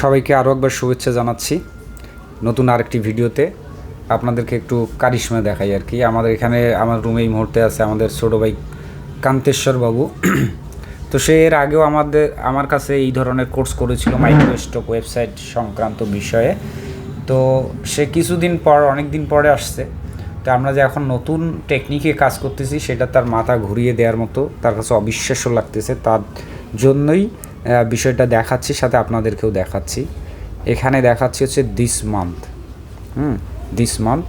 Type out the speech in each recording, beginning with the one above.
সবাইকে আরও একবার শুভেচ্ছা জানাচ্ছি নতুন আরেকটি ভিডিওতে। আপনাদেরকে একটু কারিশমা দেখাই আর কি। আমাদের এখানে, আমার রুমে এই মুহূর্তে আছে আমাদের ছোটো ভাই কান্তেশ্বর বাবু। তো সে এর আগেও আমাদের, আমার কাছে এই ধরনের কোর্স করেছিল মাইক্রোস্টক ওয়েবসাইট সংক্রান্ত বিষয়ে। তো সে কিছুদিন পর অনেক দিন পরে আসছে। তো আমরা যে এখন নতুন টেকনিকে কাজ করতেছি, সেটা তার মাথা ঘুরিয়ে দেওয়ার মতো, তার কাছে অবিশ্বাস্য লাগতেছে। তার জন্যই বিষয়টা দেখাচ্ছি, সাথে আপনাদেরকেও দেখাচ্ছি। এখানে দেখাচ্ছি হচ্ছে this month hmm this month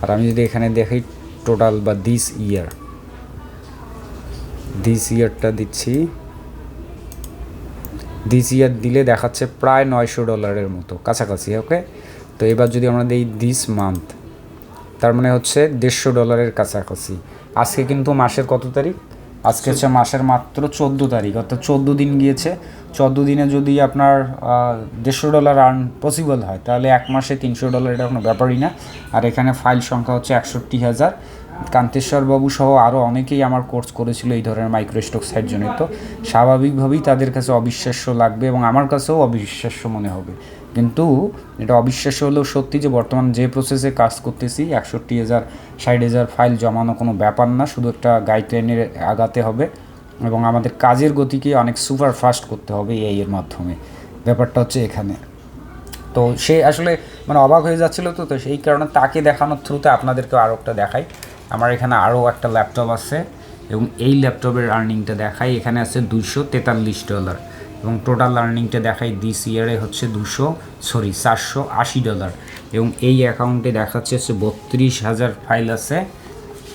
আর আমি যদি এখানে দেখি টোটাল বা দিস ইয়ার দিস ইয়ারটা দিচ্ছি। দিস ইয়ার দিলে দেখাচ্ছে প্রায় নয়শো ডলারের মতো, কাছাকাছি ওকে তো এবার যদি আমরা দিই দিস মান্থ তার মানে হচ্ছে দেড়শো ডলারের কাছাকাছি। আজকে কিন্তু মাসের কত তারিখ? আজকে হচ্ছে মাসের মাত্র চোদ্দ তারিখ, অর্থাৎ চোদ্দ দিন গিয়েছে। চোদ্দ দিনে যদি আপনার দেড়শো ডলার আর্ন পসিবল হয়, তাহলে এক মাসে তিনশো ডলার এটা কোনো ব্যাপারই না। আর এখানে ফাইল সংখ্যা হচ্ছে একষট্টি হাজার। কান্তেশ্বর বাবু সহ আরও অনেকেই আমার কোর্স করেছিল এই ধরনের মাইক্রোস্টক সাইট জনিত স্বাভাবিকভাবেই তাদের কাছে অবিশ্বাস্য লাগবে এবং আমার কাছেও অবিশ্বাস্য মনে হবে। কিন্তু এটা অবিশ্বাস্য হলেও সত্যি যে বর্তমান যে প্রসেসে কাজ করতেছি, একষট্টি হাজার, ষাট হাজার ফাইল জমানো কোনো ব্যাপার না, শুধু একটা গাইডলাইনের আগাতে হবে এবং আমাদের কাজের গতিকে অনেক সুপার ফাস্ট করতে হবে এই এর মাধ্যমে। ব্যাপারটা হচ্ছে এখানে। তো সে আসলে মানে অবাক হয়ে যাচ্ছিল তো তো সেই কারণে তাকে দেখানোর থ্রুতে আপনাদেরকে আরও একটা দেখাই। আমার এখানে আরও একটা ল্যাপটপ আছে এবং এই ল্যাপটপের আর্নিংটা দেখাই, এখানে আছে দুশো তেতাল্লিশ ডলার এবং টোটাল আর্নিংটা দেখাই দিস ইয়ারে হচ্ছে দুশো সরি চারশো আশি ডলার এবং এই অ্যাকাউন্টে দেখাচ্ছে হচ্ছে বত্রিশ হাজার ফাইল আছে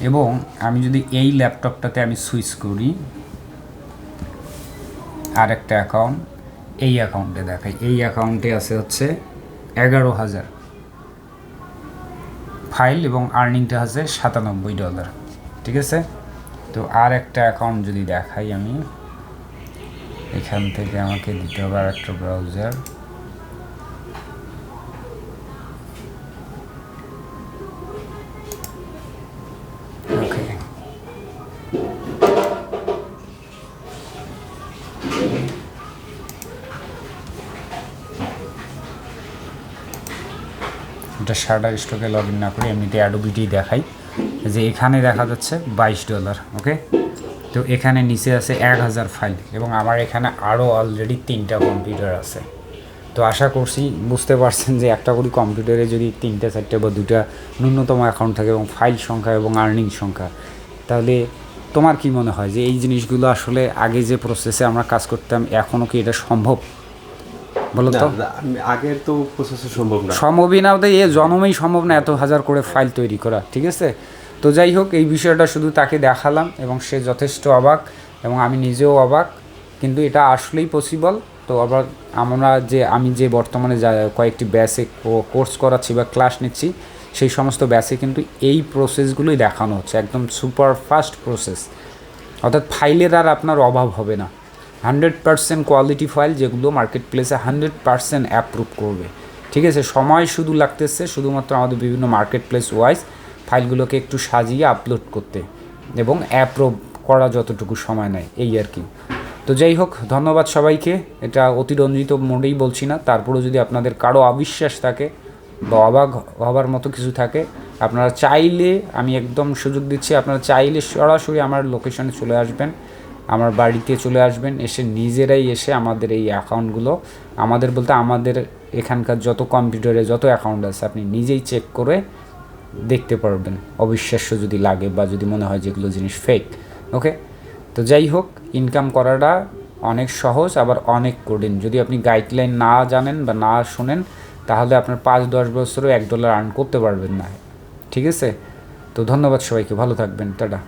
এবং আমি যদি এই ল্যাপটপটাতে আমি সুইচ করি আর একটা অ্যাকাউন্ট এই অ্যাকাউন্টে দেখাই, এই অ্যাকাউন্টে আছে হচ্ছে এগারো হাজার। ফাইল এবং আর্নিংটা আছে সাতানব্বই ডলার, ঠিক আছে? তো আর একটা অ্যাকাউন্ট যদি দেখাই আমি, এখান থেকে আমাকে দিতে হবে আর একটা ব্রাউজার এটা শাটার স্টকে লগ ইন না করে এমনিতে অ্যাডোবিটি দেখাই। যে এখানে দেখা যাচ্ছে বাইশ ডলার ওকে তো এখানে নিচে আছে এক হাজার ফাইল এবং আমার এখানে আরও অলরেডি তিনটা কম্পিউটার আছে। তো আশা করছি বুঝতে পারছেন যে একটা করে কম্পিউটারে যদি তিনটা, চারটে বা দুটা ন্যূনতম অ্যাকাউন্ট থাকে এবং ফাইল সংখ্যা এবং আর্নিং সংখ্যা, তাহলে তোমার কি মনে হয় যে এই জিনিসগুলো আসলে আগে যে প্রসেসে আমরা কাজ করতাম এখনও কি এটা সম্ভব? বলো তো? আগের তো প্রসেসে সম্ভব না। সম্ভবই না এ জন্মেই সম্ভব না এত হাজার করে ফাইল তৈরি করা ঠিক আছে? তো যাই হোক এই বিষয়টা শুধু তাকে দেখালাম এবং সে যথেষ্ট অবাক এবং আমি নিজেও অবাক কিন্তু এটা আসলেই পসিবল তো আবার আমরা যে আমি যে বর্তমানে যা কয়েকটি ব্যাসে কোর্স করাচ্ছি বা ক্লাস নিচ্ছি সেই সমস্ত ব্যাসে কিন্তু এই প্রসেসগুলোই দেখানো হচ্ছে একদম সুপার ফাস্ট প্রসেস অর্থাৎ ফাইলের আর আপনার অভাব হবে না। হান্ড্রেড পার্সেন্ট কোয়ালিটি ফাইল যেগুলো market place hundred percent approve করবে। ঠিক আছে, সময় শুধু লাগতেছে শুধুমাত্র আমাদের বিভিন্ন মার্কেট প্লেস ওয়াইজ ফাইলগুলোকে একটু সাজিয়ে আপলোড করতে এবং অ্যাপ্রুভ করা যতটুকু সময় নেয়, এই আর কি। তো যাই হোক, ধন্যবাদ সবাইকে। এটা অতিরঞ্জিত মোডেই বলছি না, তারপরেও যদি আপনাদের কারও অবিশ্বাস থাকে বা অবাক হবার মতো কিছু থাকে, আপনারা চাইলে, আমি একদম সুযোগ দিচ্ছি, আপনারা চাইলে সরাসরি আমার লোকেশনে চলে আসবেন। আমার বাড়িতে চলে আসবেন, এসে নিজেরাই এসে আমাদের এই অ্যাকাউন্টগুলো আমাদের বলতে আমাদের এখানকার যত কম্পিউটারে যত অ্যাকাউন্ট আছে, আপনি নিজেই চেক করে দেখতে পারবেন। অবিশ্বাস্য যদি লাগে বা যদি মনে হয় যেগুলো জিনিস ফেক ওকে তো যাই হোক ইনকাম করাটা অনেক সহজ, আবার অনেক কঠিন। যদি আপনি গাইডলাইন না জানেন বা না শোনেন, তাহলে আপনার পাঁচ দশ বছরও এক ডলার আর্ন করতে পারবেন না। ঠিক আছে? তো ধন্যবাদ সবাইকে, ভালো থাকবেন, টাটা।